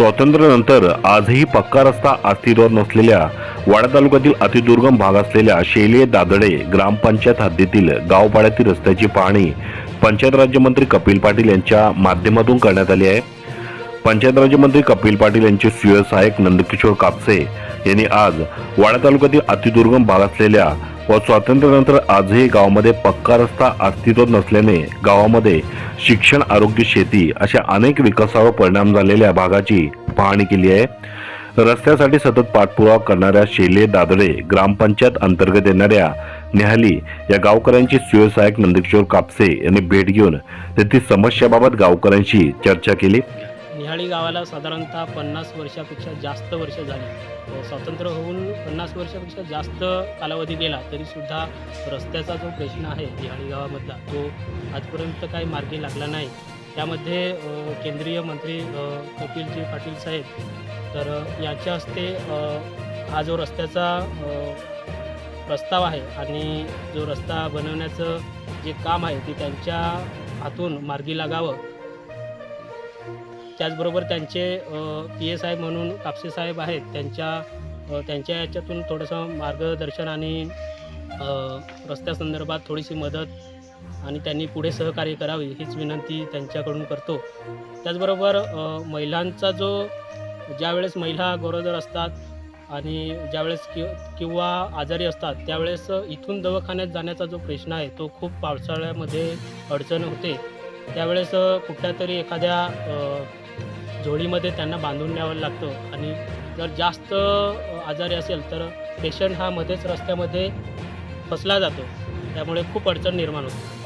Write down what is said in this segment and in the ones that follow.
स्वातंत्र्यानंतर आजही पक्का रस्ता अस्तित्वात नसलेल्या वाडा तालुक्यातील अतिदुर्गम भाग असलेल्या शेले दादडे ग्रामपंचायत हद्दीतील गावपाड्यातील रस्त्याची पाहणी पंचायत राज्यमंत्री कपिल पाटील यांच्या माध्यमातून करण्यात आली आहे. पंचायत राज्यमंत्री कपिल पाटील यांचे सुय सहाय्यक नंदकिशोर कापसे यांनी आज वाडा तालुक्यातील अतिदुर्गम भाग असलेल्या व स्वातंत्र्यानंतर आजही गावामध्ये पक्का रस्ता अस्तित्वात नसल्याने गावामध्ये शिक्षण आरोग्य शेती अशा अनेक विकासावर परिणाम झालेल्या भागाची पाहणी केली आहे. रस्त्यासाठी सतत पाठपुरावा करणाऱ्या शेले दादडे ग्रामपंचायत अंतर्गत येणाऱ्या नेहाली या गावकऱ्यांची सुयसहायक नंदकिशोर कापसे यांनी भेट घेऊन तेथील समस्याबाबत गावकऱ्यांशी चर्चा केली. निहाळी गावाला साधारणतः पन्नास वर्षापेक्षा जास्त वर्ष झाली. स्वातंत्र्य होऊन पन्नास वर्षापेक्षा जास्त कालावधी गेला तरीसुद्धा रस्त्याचा जो प्रश्न आहे निहाळी गावामधला तो आजपर्यंत काही मार्गी लागला नाही. त्यामध्ये केंद्रीय मंत्री कपिलजी पाटील साहेब तर याच्या यांच्या हस्ते हा जो रस्त्याचा प्रस्ताव आहे आणि जो रस्ता बनवण्याचं जे काम आहे ते त्यांच्या हातून मार्गी लागावं त्याचबरोबर त्यांचे पी एस आय म्हणून कापसे साहेब आहेत त्यांच्या त्यांच्या याच्यातून थोडंसं मार्गदर्शन आणि रस्त्यासंदर्भात थोडीशी मदत आणि त्यांनी पुढे सहकार्य करावे हीच विनंती त्यांच्याकडून करतो. त्याचबरोबर महिलांचा जो ज्यावेळेस महिला गरोदर असतात आणि ज्यावेळेस कि किंवा आजारी असतात त्यावेळेस इथून दवाखान्यात जाण्याचा जो प्रश्न आहे तो खूप पावसाळ्यामध्ये अडचण होते. त्यावेळेस कुठल्या तरी एखाद्या जोडीमध्ये त्यांना बांधून न्यावं लागतं. आणि जर जास्त आजारी असेल तर पेशंट हा मध्येच रस्त्यामध्ये फसला जातो. त्यामुळे खूप अडचण निर्माण होते.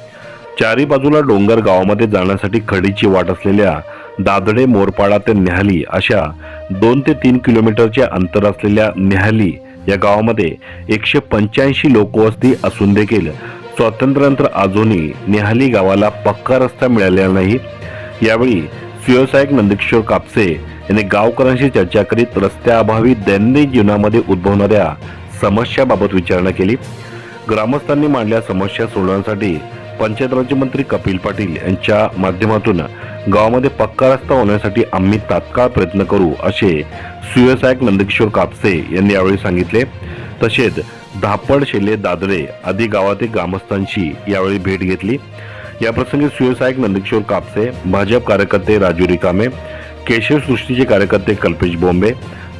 चारी बाजूला डोंगर गावामध्ये जाण्यासाठी खडीची वाट असलेल्या दादडे मोरपाडा ते नेहाली अशा दोन ते तीन किलोमीटरचे अंतर असलेल्या नेहाली या गावामध्ये एकशे पंच्याऐंशी लोकवस्ती असून देखील स्वातंत्र्यानंतर अजूनही नेहाली गावाला पक्का रस्ता मिळालेला नाही. यावेळी सुव्यवसायक नंदकिशोर कापसे यांनी गावकऱ्यांशी चर्चा करीत रस्त्याअभावी दैनंदिन जीवनामध्ये उद्भवणाऱ्या समस्याबाबत विचारणा केली. ग्रामस्थांनी मांडल्या समस्या सोडवण्यासाठी पंचायत राज्यमंत्री कपिल पाटील यांच्या माध्यमातून गावामध्ये पक्का रस्ता होण्यासाठी आम्ही तात्काळ प्रयत्न करू असे सुव्यवसायक नंदकिशोर कापसे यांनी यावेळी सांगितले. तसेच धापड शेले दादरे आदी गावातील ग्रामस्थांशी यावेळी भेट घेतली. याप्रसंगी सुव्यवसायक नंदकिशोर कापसे भाजप कार्यकर्ते राजू रिकामे केशव सृष्टीचे कार्यकर्ते कल्पेश बोंबे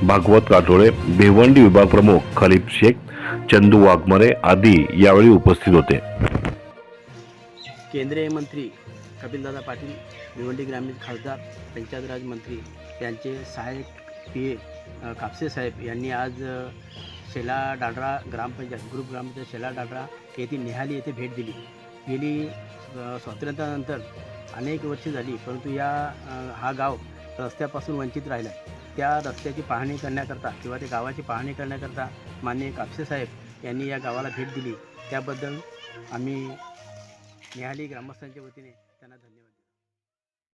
भागवत काटोळे भिवंडी विभाग प्रमुख खलीफ शेख चंदू वाघमरे आदी यावेळी उपस्थित होते. केंद्रीय मंत्री कपिलदादा पाटील भिवंडी ग्रामीण खासदार पंचायत राज मंत्री यांचे सहाय्यक पी ए कापसे साहेब यांनी आज शेला डाडरा ग्रामपंचायत ग्रुप ग्रामपंचायत शेला डांडरा येथे निहाली येथे भेट दिली. गेली स्वातंत्र्यानंतर अनेक वर्षे झाली परंतु या हा गाव रस्त्यापासून वंचित राहिला. त्या रस्त्याची पाहणी करण्याकरता किंवा त्या गावाची पाहणी करण्याकरता माननीय कापसे साहेब यांनी या गावाला भेट दिली. त्याबद्दल आम्ही निहाली ग्रामस्थांच्या वतीने त्यांना धन्यवाद.